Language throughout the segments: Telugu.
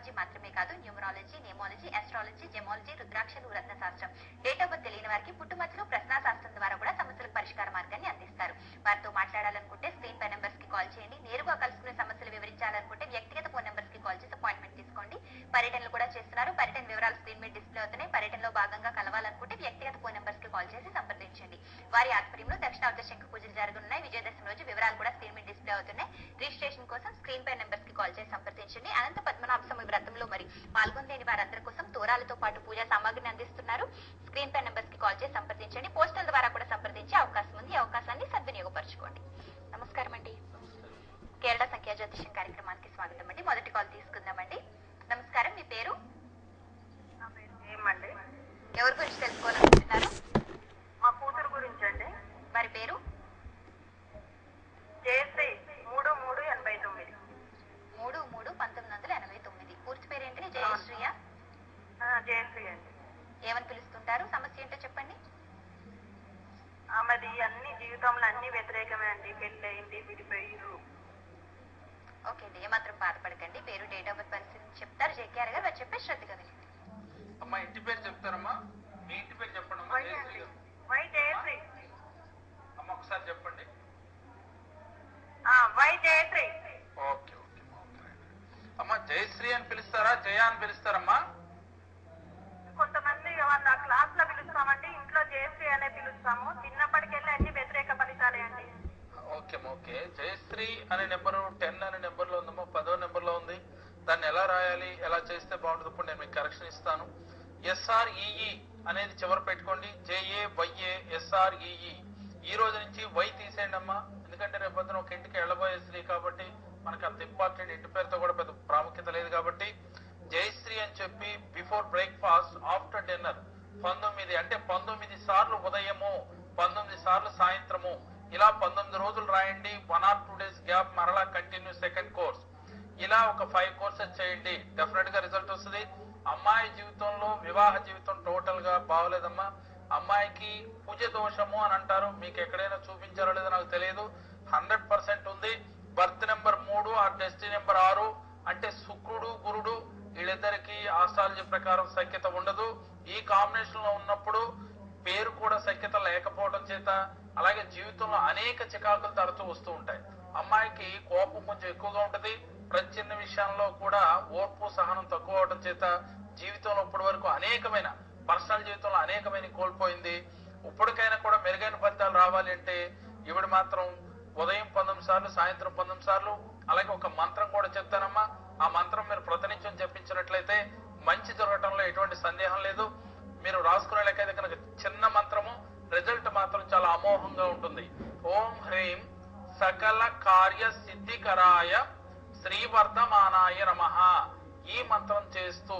అస్ట్రాలజీ మాత్రమే కాదు న్యూమరాలజీ నేమాలజీ ఆస్ట్రాలజీ జెమాలజీ రుద్రాక్షలు రత్న శాస్త్రం డేట్ ఆఫ్ బర్త్ తెలియని వారికి పుట్టుమచ్చలు ప్రశ్నా శాస్త్రం ద్వారా కూడా సమస్యలకు పరిష్కార మార్గాన్ని అందిస్తారు. వారితో మాట్లాడాలనుకుంటే స్క్రీన్ పై నెంబర్స్కి కాల్ చేయండి. నేరుగా కలుసుకునే సమస్యలు వివరించాలనుకుంటే వ్యక్తిగత ఫోన్ నెంబర్స్కి కాల్ చేసి అపాయింట్మెంట్ తీసుకోండి. పర్యటనలు కూడా చేస్తున్నారు. పర్యటన వివరాలు స్క్రీన్ మీద డిస్ప్లే అవుతున్నాయి. పర్యటనలో భాగంగా కలవాలనుకుంటే వ్యక్తిగత ఫోన్ నెంబర్స్కి కాల్ చేసి సంప్రదించండి. వారి ఆధ్వర్యంలో దక్షిణార్థ శంఖ పూజలు జరగనున్నాయి విజయదశమి రోజు వివరాలు కూడా స్క్రీన్ మీద డిస్ప్లే అవుతున్నాయి. రిజిస్ట్రేషన్ కోసం స్క్రీన్ పై నెంబర్స్కి కాల్ చేసి సంప్రదించండి. అనంత పద్మనాభ స్వామి వ్రతంలో మరి పాల్గొనలేని వారందరి కోసం తోరాలతో పాటు పూజా సామాగ్రిని అందిస్తున్నారు. స్క్రీన్ పై నెంబర్స్కి కాల్ చేసి సంప్రదించండి. పోస్టల్ ద్వారా కూడా సంప్రదించే అవకాశం ఉంది. ఈ అవకాశాన్ని సద్వినియోగపరచుకోండి. నమస్కారం అండి. కేరళ సంఖ్యా జ్యోతిషం కార్యక్రమానికి స్వాగతం అండి. మొదటి కాల్ తీసుకుందామండి. నమస్కారం. మీ పేరు ఏమండి ఎవరి గురించి తెలుసుకోవాలనుకుంటున్నారు మా కూతురు గురించి అండి వారి పేరు జయశ్రీ మూడు మూడు ఎనభై తొమ్మిది మూడు మూడు పంతొమ్మిది వందల ఎనభై తొమ్మిది పూర్తి పేరు ఏంటంటే జయశ్రీయ ఆ, జయశ్రీ అండి ఏమని పిలుస్తుంటారు సమస్య ఏంటో చెప్పండి ఆమెది అన్ని జీవితంలో అన్ని వ్యతిరేకమే అండి పెళ్ళయింది విడిపోయారు ఓకే అండి ఏమాత్రం బాధపడకండి పేరు డేట్ ఆఫ్ బర్త్ పరిస్థితి చెప్తారు జేకేఆర్ గారు వారు చెప్పే శ్రద్ధగా వినండి అమ్మా ఇంటి పేరు చెప్తారమ్మా మీ ఇంటి పేరు చెప్పండి అమ్మా వై జయశ్రీ అండి గారు. వై జయశ్రీ అమ్మ ఒకసారి చెప్పండి ఆ, వై జయశ్రీ. ఓకే ఓకే అమ్మా, ఓకే జయశ్రీ అని పిలుస్తారా? జయ అని పిలుస్తారమ్మా? కొంతమంది వాళ్ళ క్లాస్లో పిలుస్తామండి ఇంట్లో జయశ్రీ అనే పిలుస్తాము. చిన్నప్పటికెళ్ళి అన్ని వ్యతిరేక ఫలితాలే అండి. Okay okay. జయశ్రీ అనే నెంబరు టెన్ అనే నెంబర్లో ఉందమ్మా పదో నెంబర్లో ఉంది. దాన్ని ఎలా రాయాలి ఎలా చేస్తే బాగుంటుంది ఇప్పుడు నేను మీకు కరెక్షన్ ఇస్తాను. ఎస్ఆర్ఈఈ అనేది చివర పెట్టుకోండి. జేఏ వైఏ ఎస్ఆర్ఈఈ ఈ రోజు నుంచి వై తీసేయండి అమ్మా. ఎందుకంటే రేపు పొద్దున ఒక ఇంటికి వెళ్ళబోయే స్త్రీ కాబట్టి మనకి అంత ఇంపార్టెంట్ ఇంటి పేరుతో కూడా పెద్ద ప్రాముఖ్యత లేదు కాబట్టి జయశ్రీ అని చెప్పి బిఫోర్ బ్రేక్ఫాస్ట్ ఆఫ్టర్ డిన్నర్ పంతొమ్మిది అంటే పంతొమ్మిది సార్లు ఉదయము పంతొమ్మిది సార్లు సాయంత్రము. ఇలా పంతొమ్మిది రోజులు రాయండి one or two days gap మరలా కంటిన్యూ సెకండ్ కోర్స్ ఇలా ఒక ఫైవ్ కోర్సెస్ చేయండి. డెఫినెట్గా రిజల్ట్ వస్తుంది. అమ్మాయి జీవితంలో వివాహ జీవితం టోటల్గా బాగోలేదమ్మా. అమ్మాయికి పూజ దోషము అని అంటారు. మీకు ఎక్కడైనా చూపించారో లేదో నాకు తెలియదు. హండ్రెడ్ పర్సెంట్ ఉంది. బర్త్ నెంబర్ మూడు ఆ డెస్టి నెంబర్ ఆరు. అంటే శుక్రుడు గురుడు వీళ్ళిద్దరికి ఆస్ట్రాలజీ ప్రకారం సఖ్యత ఉండదు. ఈ కాంబినేషన్లో ఉన్నప్పుడు పేరు కూడా సఖ్యత లేకపోవడం చేత అలాగే జీవితంలో అనేక చికాకులు తరచూ వస్తూ ఉంటాయి. అమ్మాయికి కోపం కొంచెం ఎక్కువగా ఉంటుంది. ప్రతి చిన్న విషయంలో కూడా ఓర్పు సహనం తక్కువ అవడం చేత జీవితంలో ఇప్పటి వరకు అనేకమైన పర్సనల్ జీవితంలో అనేకమైన కోల్పోయింది. ఇప్పటికైనా కూడా మెరుగైన ఫలితాలు రావాలి అంటే ఇవిడ మాత్రం ఉదయం పంతొమ్మిది సార్లు సాయంత్రం పంతొమ్మిది సార్లు. అలాగే ఒక మంత్రం కూడా చెప్తానమ్మా. ఆ మంత్రం మీరు ప్రతినిత్యం చెప్పించినట్లయితే మంచి జరగటంలో ఎటువంటి సందేహం లేదు. మీరు రాసుకునే లెక్కైతే కనుక చిన్న మంత్రము రిజల్ట్ మాత్రం చాలా అమోఘంగా ఉంటుంది. ఓం హ్రీం సకల కార్య సిద్ధికరాయ శ్రీవర్ధమానాయ నమ. ఈ మంత్రం చేస్తూ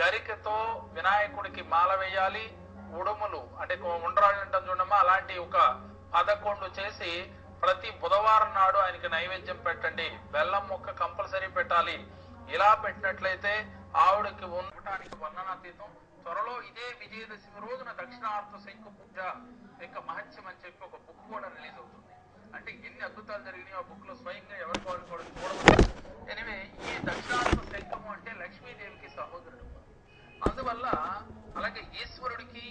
గరికతో వినాయకుడికి మాల వేయాలి. ఉడుములు అంటే ఉండరాళ్ళు అంటాం చూడమ్మా. అలాంటి ఒక పదకొండు చేసి ప్రతి బుధవారం నాడు ఆయనకి నైవేద్యం పెట్టండి. బెల్లం మొక్క కంపల్సరీ పెట్టాలి. ఇలా పెట్టినట్లయితే ఆవిడకి ఉండటానికి వర్ణనాతీతం త్వరలో ఇదే విజయదశమి రోజున దక్షిణార్థ శంకు పూజ యొక్క మహత్యం అని చెప్పి ఒక బుక్ కూడా రిలీజ్ అవుతుంది. అంటే ఎన్ని అద్భుతాలు జరిగినాయి ఆ బుక్లో స్వయంగా ఎవరు వాళ్ళు కూడా చూడవచ్చు. ఎనివే ఈ దక్షిణార్థ శంకము అంటే లక్ష్మీదేవికి సహోదరుడు. అందువల్ల అలాగే ఈశ్వరుడికి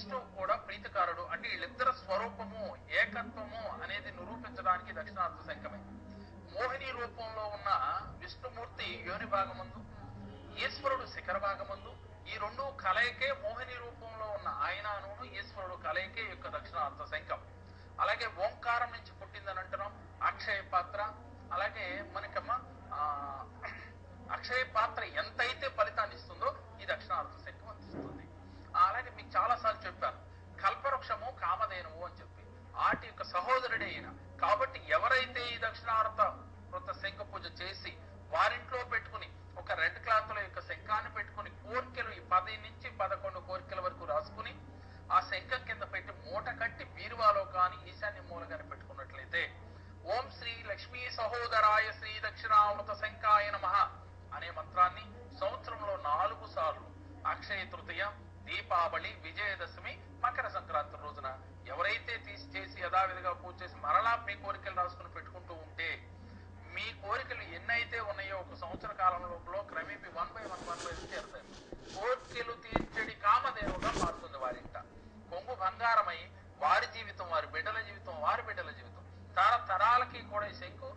విష్ణువు కూడా ప్రీతికారుడు. అంటే వీళ్ళిద్దరు స్వరూపము ఏకత్వము అనేది నిరూపించడానికి దక్షిణార్థ శంఖమే. మోహిని రూపంలో ఉన్న విష్ణుమూర్తి యోని భాగమందు ఈశ్వరుడు శిఖర భాగమందు ఈ రెండు కలయికే మోహిని రూపంలో ఉన్న ఆయనను ఈశ్వరుడు కలయికే యొక్క దక్షిణార్థ శంఖం. అలాగే ఓంకారం నుంచి పుట్టిందని అంటున్నాం అక్షయ పాత్ర. అలాగే మనకమ్మ ఆ, అక్షయ పాత్ర ఎంతైతే ఫలితాన్ని ఇస్తుందో ఈ దక్షిణార్థ శంఖం. ఆ, అలాగే మీకు చాలా సార్లు చెప్పాను. కల్పవృక్షము కామధేనువు అని చెప్పి. ఆటి యొక్క సహోదరుడే ఈయన. కాబట్టి ఎవరైతే ఈ దక్షిణార్థ వృత్త శంఖ పూజ చేసి వారింట్లో పెట్టుకుని ఒక రెడ్ క్లాత్లో యొక్క శంఖాన్ని పెట్టుకుని కోరికలు ఈ పది నుంచి పదకొండు కోరికల వరకు రాసుకుని ఆ శంఖం కింద పెట్టి మూట కట్టి బీరువాలో కానీ ఈశాన్య మూల కానీ పెట్టుకున్నట్లయితే ఓం శ్రీ లక్ష్మీ సహోదరాయ శ్రీ దక్షిణామృత శంఖాయ నమః అనే మంత్రాన్ని సంవత్సరంలో నాలుగు సార్లు అక్షయ తృతీయ దీపావళి విజయదశమి మకర సంక్రాంతి రోజున ఎవరైతే తీసి చేసి యథావిధిగా పూజ చేసి మరలా మీ కోరికలు రాసుకుని పెట్టుకుంటూ ఉంటే మీ కోరికలు ఎన్నైతే ఉన్నాయో ఒక సంవత్సర కాలం లోపల క్రమేపీ one by one one by తీరుతాయి కోరికలు తీర్చడి కామదేవుగా మారుతుంది వారింట కొంగు బంగారమై వారి జీవితం వారి బిడ్డల జీవితం వారి బిడ్డల జీవితం తరతరాలకి కూడా ఈ శంకు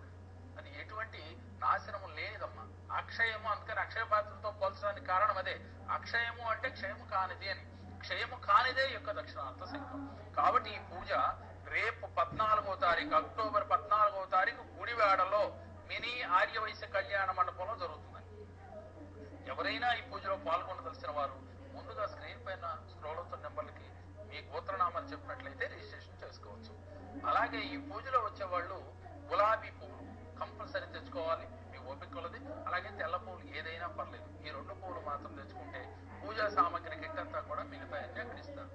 అది ఎటువంటి నాశనము లేనిదమ్మా అక్షయము అందుకని అక్షయ పాత్రతో పోల్చడానికి కారణం అదే అక్షయము అంటే క్షయము కానిది అని. క్షయము కానిదే యొక్క దక్షిణార్థ శంఖం కాబట్టి ఈ పూజ రేపు పద్నాలుగో తారీఖు అక్టోబర్ పద్నాలుగో తారీఖు గుడివాడలో మినీ ఆర్యవైశ్య కళ్యాణ మండపంలో జరుగుతుందండి. ఎవరైనా ఈ పూజలో పాల్గొనదలిసిన వారు ముందుగా స్క్రీన్ పైన స్క్రోల్ అవుతున్న నెంబర్లకి మీ గోత్రనామాలు చెప్పినట్లయితే రిజిస్ట్రేషన్ చేసుకోవచ్చు. అలాగే ఈ పూజలో వచ్చే వాళ్ళు గులాబీ పువ్వులు కంపల్సరీ తెచ్చుకోవాలి. ఓపిక కొలది అలాగే తెల్ల పూలు ఏదైనా పర్లేదు. ఈ రెండు పూలు మాత్రం తెచ్చుకుంటే పూజా సామాగ్రి కిట్ అంతా కూడా మిగతా అక్కడ ఇస్తారు.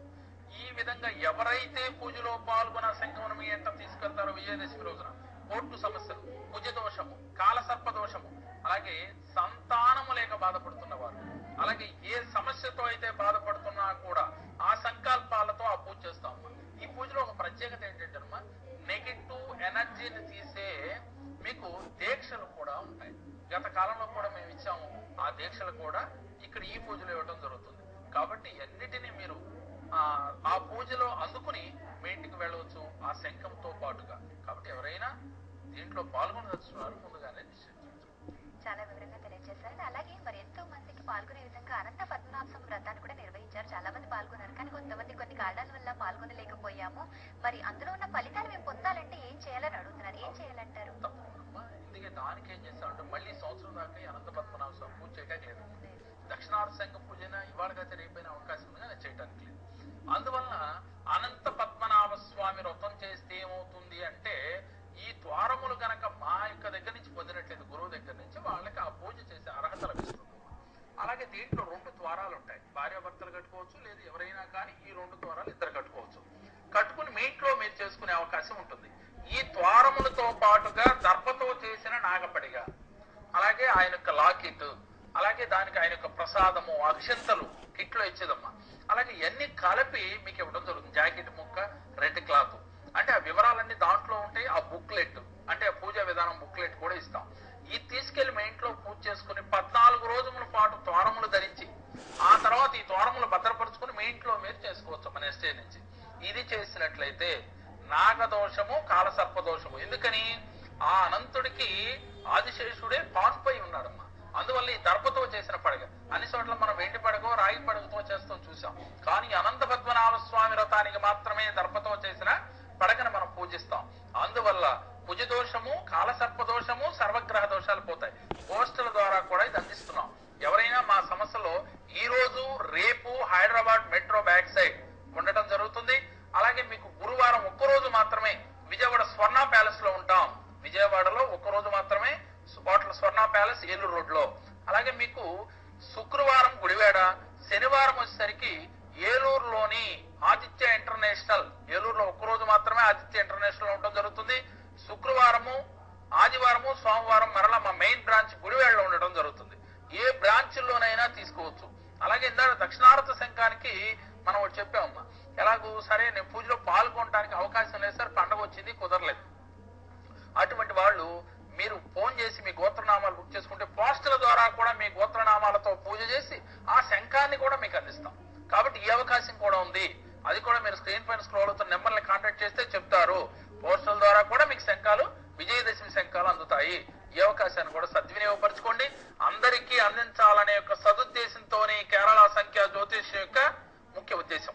ఈ విధంగా ఎవరైతే పూజలో పాల్గొన సంగమనం మీ ఎంట తీసుకెళ్తారో విజయదశమి రోజున కోర్టు సమస్యలు కుజ దోషము కాలసర్ప దోషము అలాగే సంతానము లేక బాధపడుతున్న వారు అలాగే ఏ సమస్యతో అయితే బాధపడుతున్నా కూడా ఆ సంకల్పాలతో ఆ పూజ చేస్తాం ఈ పూజలో ఒక ప్రత్యేకత ఏంటంటే అమ్మా నెగిటివ్ ఎనర్జీని తీసే మీకు దీక్షలు కూడా ఉంటాయి. గత కాలంలో కూడా మేము ఇచ్చాము. ఆ దీక్షలు కూడా ఇక్కడ ఈ పూజలు ఇవ్వడం జరుగుతుంది. కాబట్టి అన్నిటినీ మీరు ఆ పూజలో అందుకుని మీ ఇంటికి వెళ్ళవచ్చు ఆ శంఖంతో పాటుగా. కాబట్టి ఎవరైనా దీంట్లో పాల్గొనదలుచుకున్నారు ముందుగానే నిశ్చయించవచ్చు. చాలా వివరంగా తెలియజేశారు. అలాగే మరి ఎంతో మందికి పాల్గొనే విధంగా అనంత పద్మనాభం వ్రతాన్ని కూడా నిర్వహించారు. చాలా మంది పాల్గొన్నారు. కానీ కొంతమంది కొన్ని కారణాల వల్ల పాల్గొనలేకపోయాము. మరి అందులో ఉన్న ఫలితాలు మేము పొందాలంటే ఏం చేయాలని అడుగుతున్నారు ఏం చేయాలంటారు తప్పకుండా దానికి ఏం చేస్తామంటే మళ్ళీ సంవత్సరం దాకా అనంత పద్మనాభ స్వామి పూజ చేయడానికి లేదు. దక్షిణార్థ సంఘ పూజన ఇవాళకైతే రేపైనా అవకాశం ఉంది కానీ చేయడానికి లేదు. అందువలన అనంత పద్మనాభ స్వామి వ్రతం చేస్తే ఏమవుతుంది అంటే ఈ ద్వారములు గనక మా యొక్క దగ్గర నుంచి పొందినట్లేదు గురువు దగ్గర నుంచి వాళ్ళకి ఆ పూజ చేసే అర్హత లభిస్తుంది. అలాగే దీంట్లో రెండు ద్వారాలు ఉంటాయి. భార్యాభర్తలు కట్టుకోవచ్చు లేదు ఎవరైనా కానీ ఈ రెండు ద్వారాలు ఇద్దరు కట్టుకోవచ్చు. కట్టుకుని మీ ఇంట్లో మీరు చేసుకునే అవకాశం ఉంటుంది. ఈ ద్వారములతో పాటుగా దర్భతో చేసిన నాగపడిగా. అలాగే ఆయన యొక్క లాకెట్ అలాగే దానికి ఆయన యొక్క ప్రసాదము అక్షంతలు కిట్లో ఇచ్చేదమ్మా. అలాగే ఇవన్నీ కలిపి మీకు ఇవ్వడం జరుగుతుంది. జాకెట్ ముక్క రెడ్ క్లాత్. అంటే ఆ వివరాలన్నీ దాంట్లో ఉంటాయి. ఆ బుక్లెట్ అంటే ఆ పూజా విధానం బుక్లెట్ కూడా ఇస్తాం. ఇది తీసుకెళ్ళి మీ ఇంట్లో పూజ చేసుకుని పద్నాలుగు రోజుల పాటు ద్వారములు ధరించి ఆ తర్వాత ఈ ద్వారములు భద్రపరుచుకుని మీ ఇంట్లో మీరు చేసుకోవచ్చు మన ఎస్టే నుంచి. ఇది చేసినట్లయితే నాగదోషము కాలసర్పదోషము. ఎందుకని? ఆ అనంతుడికి ఆదిశేషుడే పాన్పై ఉన్నాడమ్మా. అందువల్ల ఈ దర్భతో చేసిన పడగ. అన్ని చోట్ల మనం వెండి పడగో రాగి పడగతో చేస్తాం చూసాం కానీ అనంత పద్మనాభ స్వామి రథానికి మాత్రమే దర్భతో చేసిన పడగను మనం పూజిస్తాం. అందువల్ల కుజ దోషము కాలసర్ప దోషము సర్వగ్రహ దోషాలు పోతాయి పోస్టుల ద్వారా కూడా ఇది అందిస్తున్నాం ఎవరైనా మా సమస్యలో ఈ రోజు రేపు హైదరాబాద్ మెట్రో బ్యాక్ సైడ్ ఉండటం జరుగుతుంది అలాగే మీకు గురువారం ఒక్క రోజు మాత్రమే విజయవాడ స్వర్ణ ప్యాలెస్లో ఉంటాం విజయవాడలో ఒక్క రోజు మాత్రమే బాటల స్వర్ణ ప్యాలెస్ ఏలూరు రోడ్లో అలాగే మీకు శుక్రవారం గుడివాడ శనివారం వచ్చేసరికి ఏలూరులోని ఆదిత్య ఇంటర్నేషనల్ ఏలూరులో ఒక్క రోజు మాత్రమే ఆదిత్య ఇంటర్నేషనల్ ఉండడం జరుగుతుంది శుక్రవారము ఆదివారము సోమవారం మరలా మా మెయిన్ బ్రాంచ్ గుడివాడలో ఉండడం జరుగుతుంది ఏ బ్రాంచ్ లోనైనా తీసుకోవచ్చు అలాగే ఇందాక దక్షిణారత సంఘానికి మనం ఒకటి చెప్పామమ్మా ఎలాగూ సరే నేను పూజలో పాల్గొనడానికి అవకాశం లేదు సార్ పండగ వచ్చింది కుదరలేదు అటువంటి వాళ్ళు మీరు ఫోన్ చేసి మీ గోత్రనామాలు బుక్ చేసుకుంటే పోస్టుల ద్వారా కూడా మీ గోత్రనామాలతో పూజ చేసి ఆ శంఖాన్ని కూడా మీకు అందిస్తాం కాబట్టి ఈ అవకాశం కూడా ఉంది అది కూడా మీరు స్క్రీన్ పైన స్క్రోల్ అవుతున్న నెంబర్ని కాంటాక్ట్ చేస్తే చెప్తారు పోస్టుల ద్వారా కూడా మీకు శంఖాలు విజయదశమి శంఖాలు అందుతాయి ఈ అవకాశాన్ని కూడా సద్వినియోగపరచుకోండి అందరికీ అందించాలనే యొక్క సదుద్దేశంతోనే కేరళ సంఖ్య జ్యోతిష్యం యొక్క ముఖ్య ఉద్దేశం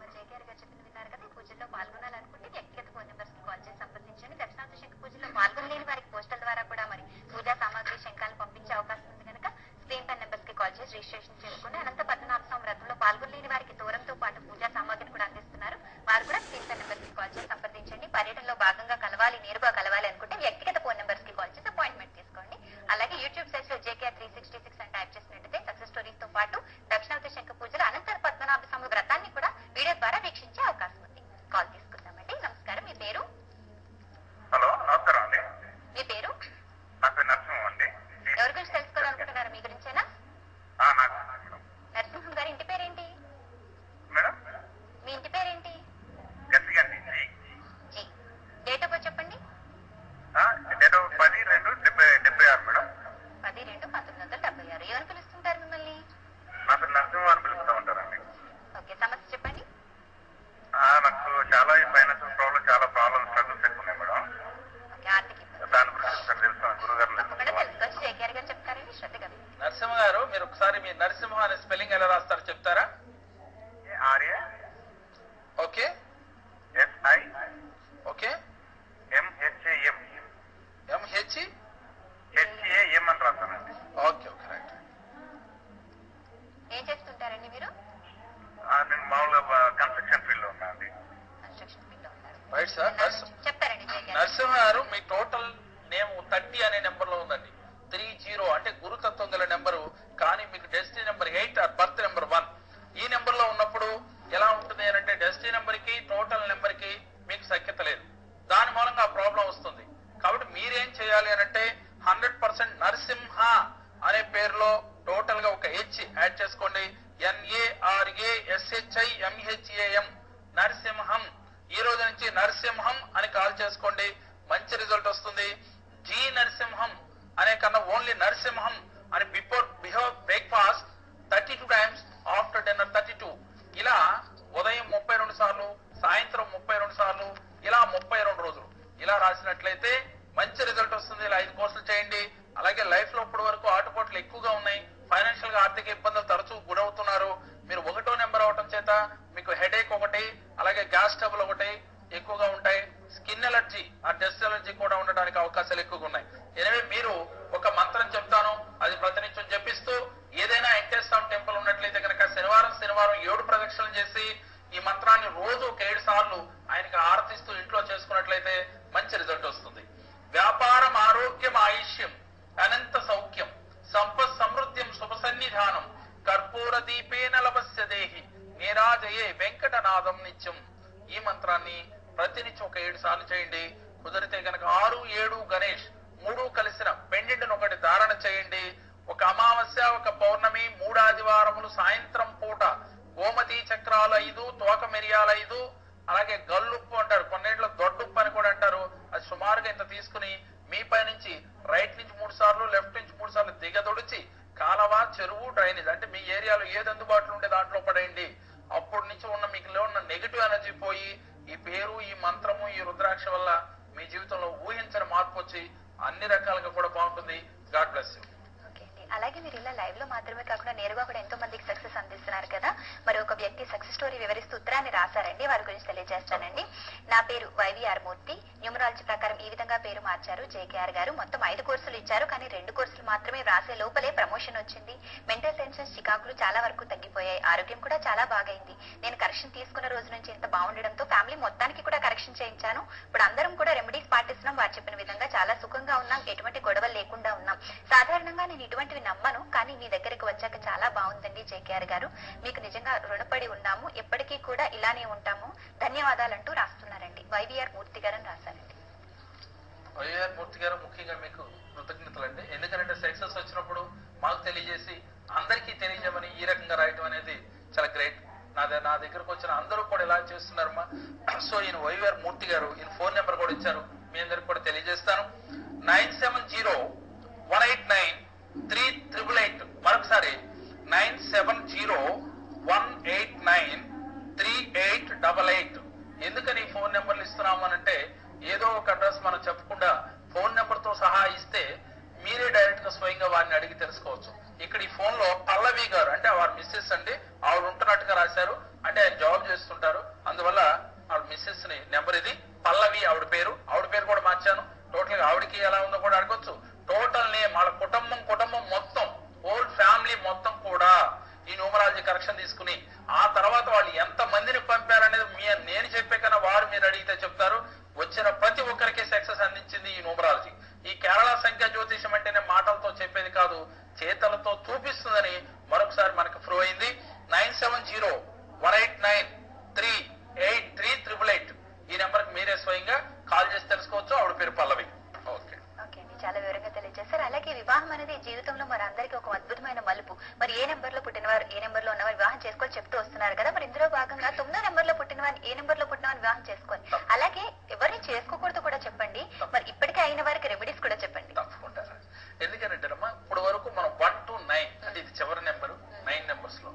మరి జేకేఆర్ గారు చెప్పింది విన్నారు కదా ఈ పూజల్లో పాల్గొనాలనుకుంటే వ్యక్తిగత ఫోన్ నెంబర్స్కి కాల్ చేసి సంప్రదించండి దక్షిణార్థ శంఖ పూజలో పాల్గొనలేని వారికి పోస్టల్ ద్వారా కూడా మరి పూజా సామాగ్రి శంఖాలు పంపించే అవకాశం ఉంది కనుక స్క్రీన్ పై నెంబర్స్కి కాల్ చేసి రిజిస్ట్రేషన్ చేసుకుని అనంత పద్మనాభ స్వామి వ్రతంలో పాల్గొనలేని వారికి దూరంతో పాటు పూజా సామాగ్రిని కూడా అందిస్తున్నారు వారు కూడా స్క్రీన్ పై నెంబర్స్కి కాల్ చేసి సంప్రదించండి పర్యటనలో భాగంగా కలవాలి నేరుగా కలవాలి అనుకుంటే వ్యక్తిగత ఫోన్ నెంబర్స్కి కాల్ చేసి అపాయింట్మెంట్ తీసుకోండి. అలాగే యూట్యూబ్ సైట్ హెడేక్ ఒకటి అలాగే గ్యాస్ ట్రబుల్ ఒకటి ఎక్కువగా ఉంటాయి. స్కిన్ ఎలర్జీ ఆ డస్ట్ ఎలర్జీ కూడా ఉండడానికి అవకాశాలు ఎక్కువగా ఉన్నాయి. ఎనివే మీరు ఒక మంత్రం చెప్తాను అది ప్రతినిత్యం జపిస్తూ ఏదైనా ఎంకేస్తాం టెంపుల్ ఉన్నట్లయితే కనుక శనివారం శనివారం ఏడు ప్రదక్షిణలు చేసి ఈ మంత్రాన్ని రోజు ఒక ఏడు సార్లు ఆయనకి ఆరతిస్తూ ఇంట్లో చేసుకున్నట్లయితే మంచి రిజల్ట్ వస్తుంది. వ్యాపారం ఆరోగ్యం ఆయుష్యం అనంత సౌఖ్యం సంపత్ సమృద్ధ్యం శుభ సన్నిధానం కర్పూర దీపేన లభస్య దేహి నీరాజయే వెంకటనాదం నిత్యం. ఈ మంత్రాన్ని ప్రతినిత్యం ఒక ఏడు సార్లు చేయండి. కుదిరితే గనక ఆరు ఏడు గణేష్ మూడు కలిసిన పెండింటిని ఒకటి ధారణ చేయండి. ఒక అమావాస్య ఒక పౌర్ణమి మూడు ఆదివారములు సాయంత్రం పూట గోమతి చక్రాలు ఐదు తోక మిరియాలు ఐదు అలాగే గల్లుప్పు అంటారు. కొన్నింటిలో దొడ్డుప్పు అని కూడా అంటారు. అది సుమారుగా ఇంత తీసుకుని మీ పై నుంచి రైట్ నుంచి మూడు సార్లు లెఫ్ట్ నుంచి మూడు సార్లు దిగదొడిచి కాలవ చెరువు డ్రైనేజ్ అంటే మీ ఏరియాలో ఏది అందుబాటులో ఉంటే దాంట్లో పడేయండి. అప్పటి నుంచి ఉన్న మీకు ఉన్న నెగిటివ్ ఎనర్జీ పోయి ఈ పేరు ఈ మంత్రము ఈ రుద్రాక్ష వల్ల మీ జీవితంలో ఊహించని మార్పు వచ్చి అన్ని రకాలుగా కూడా బాగుంటుంది. గాడ్ బ్లెస్ యూ అలాగే మీరు ఇలా లైవ్లో మాత్రమే కాకుండా నేరుగా కూడా ఎంతో మందికి సక్సెస్ అందిస్తున్నారు కదా. మరి ఒక వ్యక్తి సక్సెస్ స్టోరీ వివరిస్తూ ఉత్తరాన్ని రాశారండి. వారి గురించి తెలియజేస్తానండి. నా పేరు వైవిఆర్ మూర్తి. న్యూమరాలజీ ప్రకారం ఈ విధంగా పేరు మార్చారు జేకేఆర్ గారు. మొత్తం ఐదు కోర్సులు ఇచ్చారు కానీ రెండు కోర్సులు మాత్రమే రాసే లోపలే ప్రమోషన్ వచ్చింది. మెంటల్ టెన్షన్ చికాకులు చాలా వరకు తగ్గిపోయాయి. ఆరోగ్యం కూడా చాలా బాగైంది. నేను కరెక్షన్ తీసుకున్న రోజు నుంచి ఇంత బాగుండడంతో ఫ్యామిలీ మొత్తానికి కూడా కరెక్షన్ చేయించాను. ఇప్పుడు అందరం కూడా రెమెడీస్ పాటిస్తున్నాం. వారు చెప్పిన విధంగా చాలా సుఖంగా ఉన్నాం. ఎటువంటి గొడవలు లేకుండా ఉన్నాం. సాధారణంగా నేను ఇటువంటివి నమ్మను కానీ మీ దగ్గరికి వచ్చాక చాలా బాగుందండి జేకేఆర్ గారు. మీకు నిజంగా రుణపడి ఉన్నాము. ఎప్పటికీ కూడా ఇలానే ఉంటాము. ధన్యవాదాలంటూ రాస్తున్నారండి. వైవిఆర్ మూర్తి గారు అని రాశారండి. వైఆర్ మూర్తి గారు ముఖ్యంగా మీకు కృతజ్ఞతలండి. ఎందుకంటే సక్సెస్ వచ్చినప్పుడు మాకు తెలియజేసి అందరికీ తెలియజేయమని ఈ రకంగా రాయటం అనేది చాలా గ్రేట్. నా నా దగ్గరకు వచ్చిన అందరూ కూడా ఇలా చేస్తున్నారమ్మా. సో ఈయన వైవిఆర్ మూర్తి గారు ఈయన ఫోన్ నెంబర్ కూడా ఇచ్చారు. మీ అందరికి కూడా తెలియజేస్తాను. Nine seven zero one eight nine three triple eight. మరొకసారి nine seven zero one eight nine three eight double eight ఎందుకని ఈ ఫోన్ నెంబర్లు ఇస్తున్నాము అని అంటే ఏదో ఒక అడ్రస్ మనం చెప్పకుండా ఫోన్ నెంబర్తో సహా ఇస్తే మీరే డైరెక్ట్గా స్వయంగా వారిని అడిగి తెలుసుకోవచ్చు ఇక్కడ ఈ ఫోన్లో పల్లవి గారు అంటే వారి మిస్సెస్ అండి ఆవిడ ఉంటున్నట్టుగా రాశారు అంటే ఆయన జాబ్ చేస్తుంటారు అందువల్ల ఆవిడ మిస్సెస్ని నెంబర్ ఇది పల్లవి ఆవిడ పేరు ఆవిడ పేరు కూడా మార్చాను టోటల్గా ఆవిడకి ఎలా ఉందో కూడా అడగొచ్చు టోటల్ నేమ్ వాళ్ళ కుటుంబం కుటుంబం మొత్తం హోల్ ఫ్యామిలీ మొత్తం కూడా ఈ న్యూమరాలజీ కరెక్షన్ తీసుకుని ఆ తర్వాత వాళ్ళు ఎంత మందిని పంపారనేది మీ నేను చెప్పే కన్నా వారు మీరు అడిగితే చెప్తారు వచ్చిన ప్రతి ఒక్కరికి సక్సెస్ అందించింది ఈ న్యూమరాలజీ ఈ కేరళ సంఖ్య జ్యోతిషం అంటేనే మాటలతో చెప్పేది కాదు చేతలతో చూపిస్తుందని మరొకసారి మనకు ప్రూవ్ అయింది. Nine seven zero one eight nine three eight three triple eight. ఈ నెంబర్కి మీరే స్వయంగా కాల్ చేసి తెలుసుకోవచ్చు. ఆవిడ పేరు పల్లవి. ఓకే. చాలా వివరంగా తెలియజేశారు. అలాగే వివాహం అనేది జీవితంలో మరి అందరికీ ఒక అద్భుతమైన మలుపు. మరి ఏ నెంబర్లో పుట్టినవారు ఏ నెంబర్లో ఉన్నవారు వివాహం చేసుకోవాలి చెప్తూ వస్తున్నారు కదా మరి ఇందులో భాగంగా తొమ్మిదో నెంబర్లో పుట్టినవారు ఏ నెంబర్లో పుట్టినవారు వివాహం చేసుకోవాలి అలాగే ఎవరిని చేసుకోకూడదు కూడా చెప్పండి. మరి ఇప్పటికే అయిన వారికి రెమెడీస్ కూడా చెప్పండి. తప్పకుండా ఎందుకంటేనమ్మా ఇప్పుడు వరకు మనం వన్ టు నైన్ అంటే ఇది చివరి నెంబర్ నైన్ నెంబర్స్లో.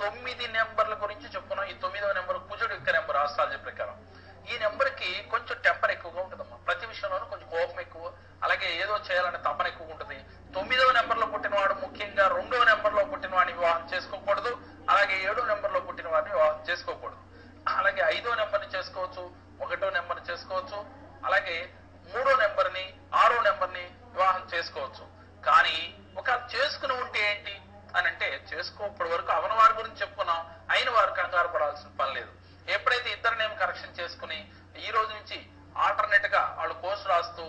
తొమ్మిది నెంబర్ల గురించి చెప్పుకున్నాం. ఈ తొమ్మిదవ నెంబర్ కుజుడు యొక్క నెంబర్ ఆస్ట్రాలజీ ప్రకారం. ఈ నెంబర్కి కొంచెం టెంపర్ ఎక్కువగా ఉంటుందమ్మా. ప్రతి విషయంలోనూ కొంచెం కోపం ఎక్కువ. అలాగే ఏదో చేయాలనే తపన ఎక్కువ ఉంటుంది. తొమ్మిదవ నెంబర్లో పుట్టినవాడు ముఖ్యంగా రెండవ నెంబర్లో పుట్టిన వాడిని వివాహం చేసుకోకూడదు. అలాగే ఏడో నెంబర్లో పుట్టిన వాడిని వివాహం చేసుకోకూడదు. అలాగే ఐదో నెంబర్ని చేసుకోవచ్చు ఒకటో నెంబర్ని చేసుకోవచ్చు. అలాగే మూడో నెంబర్ని ఆరో నెంబర్ని వివాహం చేసుకోవచ్చు కానీ ఒక చేసుకుని ఉంటే ఏంటి అని అంటే చేసుకోప్పటి వరకు అవన వారి గురించి చెప్పుకున్నాం అయిన వారు కంగారు పడాల్సిన పని లేదు ఎప్పుడైతే ఇద్దరు నేమ్ కరెక్షన్ చేసుకుని ఈ రోజు నుంచి ఆల్టర్నేట్గా వాళ్ళు కోర్సు రాస్తూ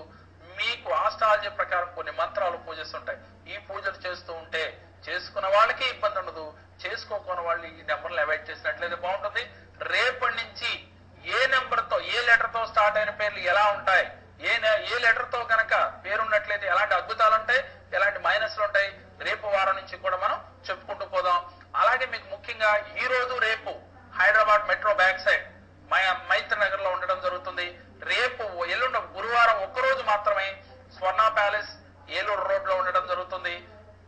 మీకు ఆస్ట్రాలజీ ప్రకారం కొన్ని మంత్రాలు పూజిస్తుంటాయి ఈ పూజలు చేస్తూ ఉంటే చేసుకున్న వాళ్ళకి ఇబ్బంది ఉండదు చేసుకోకున్న వాళ్ళు ఈ నెంబర్లు అవాయిడ్ చేసినట్లయితే బాగుంటుంది రేపటి నుంచి ఏ నెంబర్తో ఏ లెటర్తో స్టార్ట్ అయిన పేర్లు ఎలా ఉంటాయి ఏ నె- ఏ లెటర్తో కనుక పేరున్నట్లయితే ఎలాంటి అద్భుతాలు ఉంటాయి ఎలాంటి మైనస్లు ఉంటాయి రేపు వారం నుంచి కూడా మనం చెప్పుకుంటూ పోదాం అలాగే మీకు ముఖ్యంగా ఈ రోజు రేపు హైదరాబాద్ మెట్రో బ్యాక్ సైడ్ మై- మైత్రి నగర్లో ఉండడం జరుగుతుంది రేపు ఎల్లుండ గురువారం ఒక్కరోజు మాత్రమే స్వర్ణ ప్యాలెస్ ఏలూరు రోడ్లో ఉండడం జరుగుతుంది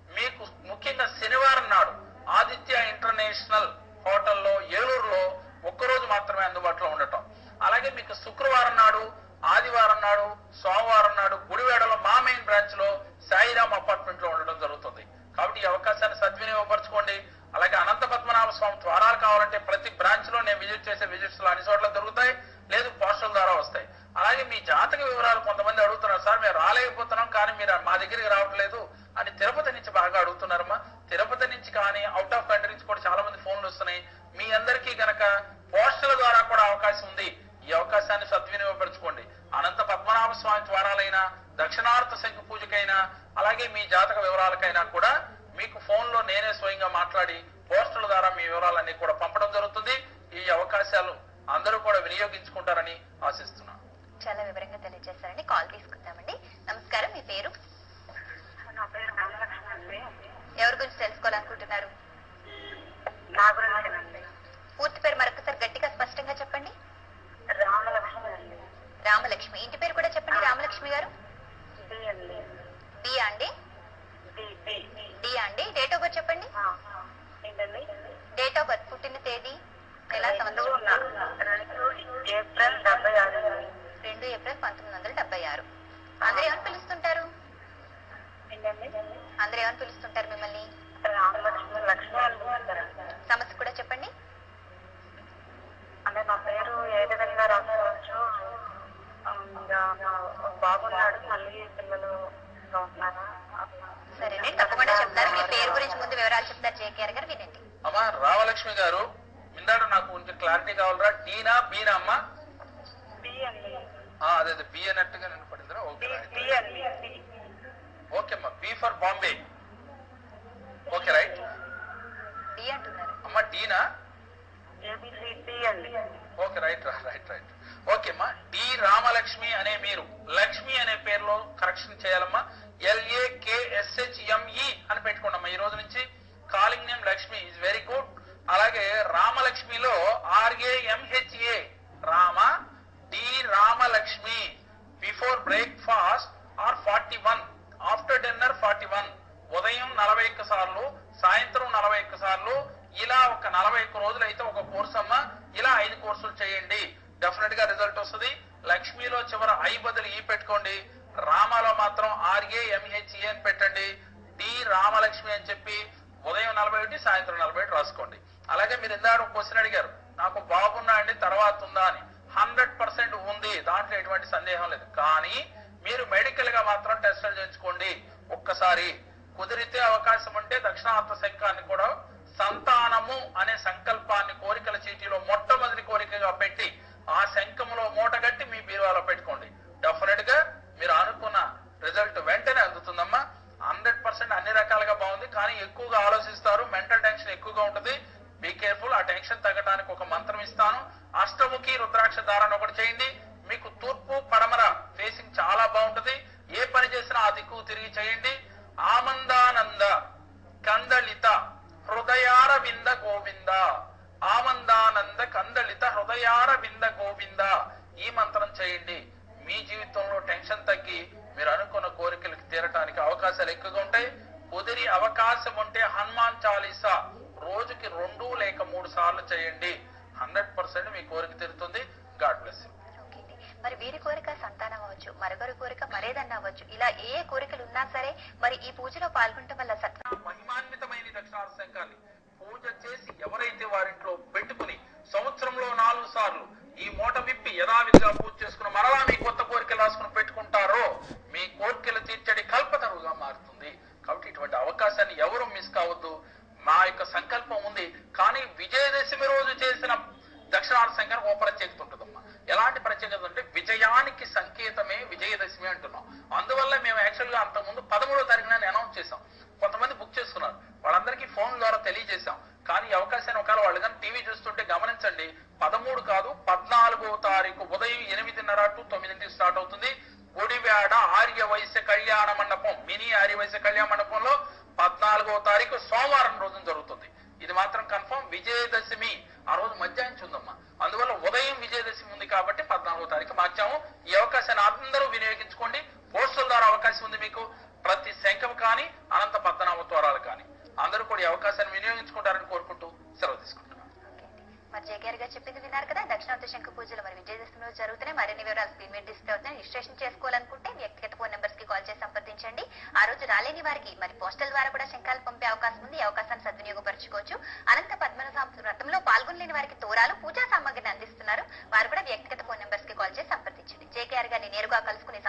మీకు ముఖ్యంగా శనివారం నాడు ఆదిత్య ఇంటర్నేషనల్ హోటల్లో ఏలూరులో ఒక్కరోజు మాత్రమే అందుబాటులో ఉండటం అలాగే మీకు శుక్రవారం నాడు ఆదివారం నాడు సోమవారం నాడు గుడివాడలో మా మెయిన్ బ్రాంచ్లో సాయిరామ్ అపార్ట్మెంట్లో ఉండడం జరుగుతుంది కాబట్టి ఈ అవకాశాన్ని సద్వినియోగపరచుకోండి అలాగే అనంత పద్మనాభ స్వామి ద్వారాలు కావాలంటే ప్రతి బ్రాంచ్లో నేను విజిట్ చేసే విజిట్స్లో అన్ని చోట్ల దొరుకుతాయి లేదు పోస్టల్ ద్వారా వస్తాయి అలాగే మీ జాతక వివరాలు కొంతమంది అడుగుతున్నారు సార్ మేము రాలేకపోతున్నాం కానీ మీరు మా దగ్గరికి రావట్లేదు అని తిరుపతి నుంచి బాగా అడుగుతున్నారమ్మా. తిరుపతి నుంచి కానీ అవుట్ ఆఫ్ కంట్రీ నుంచి కూడా చాలా మంది ఫోన్లు వస్తున్నాయి. మీ అందరికీ గనక పోస్టుల ద్వారా కూడా అవకాశం ఉంది ఈ అవకాశాన్ని సద్వినియోగపరచుకోండి. అనంత పద్మనాభ స్వామి ద్వారాలైనా దక్షిణార్థ శంఖ పూజకైనా అలాగే మీ జాతక వివరాలకైనా కూడా మీకు ఫోన్లో నేనే స్వయంగా మాట్లాడి పోస్టుల ద్వారా మీ వివరాలన్నీ కూడా పంపడం జరుగుతుంది. ఈ అవకాశాలు అందరూ కూడా వినియోగించుకుంటారని ఆశిస్తున్నాను. చాలా వివరంగా తెలియజేశారండి కాల్ తీసుకుందామండి. నమస్కారం మీ పేరు? ఎవరి గురించి తెలుసుకోవాలనుకుంటున్నారు? పూర్తి పేరు మరొకసారి గట్టిగా స్పష్టంగా చెప్పండి. రామలక్ష్మి ఇంటి పేరు కూడా చెప్పండి రామలక్ష్మి గారు. డి అండి. బి అండి? డి అండి. డేట్ ఆఫ్ బర్త్ చెప్పండి. డేట్ ఆఫ్ బర్త్ పుట్టిన తేదీ రెండు సంవత్సరం? ఏప్రిల్ డెబ్బై ఆరు ఏప్రిల్ పంతొమ్మిది వందల డెబ్బై ఆరు. అందరు ఏమని పిలుస్తుంటారు? అందరు ఏమని పిలుస్తుంటారు మిమ్మల్ని? రామలక్ష్మి లక్ష్మి అని పిలుస్తారండి. సమస్య కూడా చెప్పండి. అంటే నా పేరు ఏ విధంగా రాసుకోవచ్చు బాబున్నాడు మళ్ళీ పిల్లలు ఉన్నారా? సరేనండి తప్పకుండా చెప్తారు. మీ పేరు గురించి ముందు వివరాలు చెప్తారు జేకేఆర్ గారు వినండి. అమ్మా రామలక్ష్మి గారు ఇందాక నాకు కొంచెం క్లారిటీ కావాలరా? డీనా బీనా అమ్మా? బి అండి. అదే అదే బి అన్నట్టుగా నేను పడిందిరా ఓకే ఓకే అమ్మా B for Bombay okay right అమ్మా డీనా okay right right right okay అమ్మా డి రామలక్ష్మి అనే మీరు లక్ష్మి అనే పేరులో కరెక్షన్ చేయాలమ్మా. ఎల్ఏ కేఎస్హెచ్ఎంఈ అని పెట్టుకోండి అమ్మా ఈ రోజు నుంచి. Calling name Lakshmi is very good అలాగే రామలక్ష్మిలో R A M H A Rama D Ramalakshmi before breakfast R forty one after dinner forty one. ఉదయం నలభై ఒక్క సార్లు సాయంత్రం నలభై ఒక్క సార్లు ఇలా ఒక నలభై ఒక్క రోజులు అయితే ఒక కోర్సు అమ్మ ఇలా ఐదు కోర్సులు చేయండి. డెఫినెట్గా రిజల్ట్ వస్తుంది. లక్ష్మిలో చివర ఐ బదులు ఈ పెట్టుకోండి. రామాలో మాత్రం ఆర్ఏ ఎంహెచ్ఏ అని పెట్టండి. డి రామలక్ష్మి అని చెప్పి ఉదయం నలభై ఒకటి సాయంత్రం నలభై ఒకటి రాసుకోండి. అలాగే మీరు ఇందాక క్వశ్చన్ అడిగారు. నాకు బాగున్నా అండి తర్వాత ఉందా అని. హండ్రెడ్ పర్సెంట్ ఉంది. దాంట్లో ఎటువంటి సందేహం లేదు. కానీ మీరు మెడికల్గా మాత్రం టెస్టులు చేయించుకోండి. ఒక్కసారి కుదిరితే అవకాశం ఉంటే దక్షిణార్థ శంఖాన్ని కూడా సంతానము అనే సంకల్పాన్ని కోరికల చీటీలో మొట్టమొదటి కోరికగా పెట్టి ఆ శంఖములో మూటగట్టి మీ బీరువాలో పెట్టుకోండి. డెఫినెట్గా మీరు అనుకున్న రిజల్ట్ వెంటనే అందుతుందమ్మా. హండ్రెడ్ పర్సెంట్ అన్ని రకాలుగా బాగుంది. కానీ ఎక్కువగా ఆలోచిస్తారు. మెంటల్ టెన్షన్ ఎక్కువగా ఉంటుంది. బీ కేర్ఫుల్ ఆ టెన్షన్ తగ్గడానికి ఒక మంత్రం ఇస్తాను. అష్టముఖి రుద్రాక్ష ధారణ ఒకటి చేయండి. మీకు తూర్పు పడమర ఫేసింగ్ చాలా బాగుంటుంది. ఏ పని చేసినా ఆ దిక్కు తిరిగి చేయండి. ఆమందానంద కందళిత హృదయార వింద గోవింద. ఆమందానంద కందళిత హృదయార వింద గోవింద. ఈ మంత్రం చేయండి. మీ జీవితంలో టెన్షన్ తగ్గి మీరు అనుకున్న కోరికలకు తీరటానికి అవకాశాలు ఎక్కువగా ఉంటాయి. కుదిరి అవకాశం ఉంటే హనుమాన్ చాలీసా రోజుకి రెండు లేక మూడు సార్లు చేయండి. హండ్రెడ్ పర్సెంట్ మీ కోరిక తీరుతుంది. గాడ్ బ్లెస్ మరి వీరి కోరిక సంతానం అవ్వచ్చు మరొకరి కోరిక మరేదన్నా అవ్వచ్చు ఇలా ఏ ఏ కోరికలు ఉన్నా సరే మరి ఈ పూజలో పాల్గొనడం వల్ల సత్వ మహిమాన్వితమైన ఈ దక్షిణార్థ శంఖాన్ని పూజ చేసి ఎవరైతే వారింట్లో పెట్టుకుని సంవత్సరంలో నాలుగు సార్లు ఈ మూట విప్పి యథావిధిగా పూజ చేసుకుని మరలా మీ కొత్త కోరికలు రాసుకుని పెట్టుకుంటారో మీ కోరికలు తీర్చడి కల్పతరువుగా మారుతుంది కాబట్టి ఇటువంటి అవకాశాన్ని ఎవరు మిస్ కావద్దు మా యొక్క సంకల్పం ఉంది కానీ విజయదశమి రోజు చేసిన దక్షిణార్థ శంకరం ఓ ప్రత్యేకత ఉంటుందమ్మా ఎలాంటి ప్రత్యేకత అంటే విజయానికి సంకేతమే విజయదశమి అంటున్నాం అందువల్ల మేము యాక్చువల్గా అంతకుముందు పదమూడో తారీఖున అనౌన్స్ చేసాం కొంతమంది బుక్ చేసుకున్నారు వాళ్ళందరికీ ఫోన్ ద్వారా తెలియజేశాం కానీ ఈ అవకాశాన్ని ఒకవేళ వాళ్ళు కానీ టీవీ చూస్తుంటే గమనించండి పదమూడు కాదు పద్నాలుగో తారీఖు ఉదయం ఎనిమిదిన్నర టు తొమ్మిదింటికి స్టార్ట్ అవుతుంది గుడివాడ ఆర్య వైశ్య కళ్యాణ మండపం మినీ ఆర్య వైశ్య కళ్యాణ మండపంలో పద్నాలుగో తారీఖు రోజున జరుగుతుంది. ఇది మాత్రం కన్ఫర్మ్ విజయదశమి. ఆ రోజు మధ్యాహ్నం ఉందమ్మా అందువల్ల ఉదయం విజయదశమి ఉంది కాబట్టి పద్నాలుగో తారీఖు మార్చాము. ఈ అవకాశాన్ని అందరూ వినియోగించుకోండి. పోస్టుల ద్వారా అవకాశం ఉంది మీకు. ప్రతి శంఖం కానీ అనంత పద్మనాభ ద్వారాలు కానీ. అందరూ కూడా ఈ అవకాశాన్ని వినియోగించుకుంటారని కోరుకుంటూ సెలవు తీసుకుంటున్నాను. మరి జేకేఆర్ గారు చెప్పింది విన్నారు కదా? దక్షిణార్థ శంఖ పూజలు మరి విజయదశమి రోజు జరుగుతున్నాయి. మరిన్ని వివరాలు స్క్రీన్ మీద డిస్ప్లే అవుతున్నాయి. రిజిస్ట్రేషన్ చేసుకోవాలనుకుంటే వ్యక్తిగత ఫోన్ నెంబర్స్కి కాల్ చేసి సంప్రదించండి. ఆ రోజు రాలేని వారికి మరి పోస్టల్ ద్వారా కూడా శంఖాలు పంపే అవకాశం ఉంది ఈ అవకాశాన్ని సద్వినియోగపరచుకోవచ్చు. అనంత పద్మనాభ వ్రతంలో పాల్గొనలేని వారికి తోరాలు పూజా సామాగ్రిని అందిస్తున్నారు. వారు కూడా వ్యక్తిగత ఫోన్ నెంబర్స్కి కాల్ చేసి సంప్రదించండి. జేకేఆర్ గారిని నేరుగా కలుసుకుని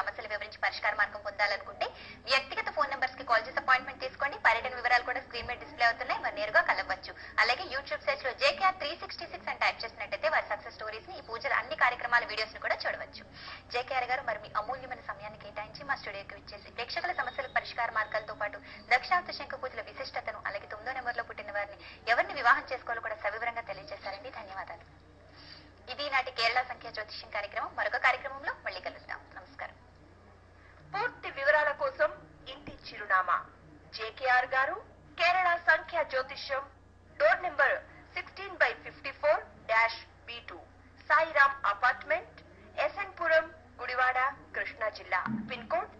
స్క్రీన్ మీద డిస్ప్లే అవుతున్నాయి మరి నేరుగా కలవచ్చు అలాగే యూట్యూబ్ సెర్చ్లో జేకేఆర్ త్రీ సిక్స్టీ సిక్స్ అని టైప్ చేసినట్టయితే వారి సక్సెస్ స్టోరీస్ని ఈ పూజల అన్ని కార్యక్రమాల వీడియోస్ని కూడా చూడవచ్చు. జేకేఆర్ గారు మరి మీ అమూల్యమైన సమయాన్ని కేటాయించి మా స్టూడియోకి ఇచ్చేసి ప్రేక్షకుల సమస్యలకు పరిష్కార మార్గాలతో పాటు దక్షిణాంత శంఖ పూజల విశిష్టతను అలాగే తొమ్మిదో నెంబర్లో పుట్టిన వారిని ఎవరిని వివాహం చేసుకోవాలో కూడా సవివరంగా తెలియజేశారండి. ధన్యవాదాలు. ఇది నాటి కేరళ సంఖ్య జ్యోతిష్యం కార్యక్రమం. మరొక కార్యక్రమంలో మళ్ళీ కలుద్దాం. నమస్కారం. పూర్తి వివరాల కోసం ఇంటి చిరునామా. జేకేఆర్ గారు కేరళ సంఖ్యా జ్యోతిష్యం door number sixteen by fifty four dash B two Sairam apartment S N Puram Gudivada Krishna జిల్లా. Pin code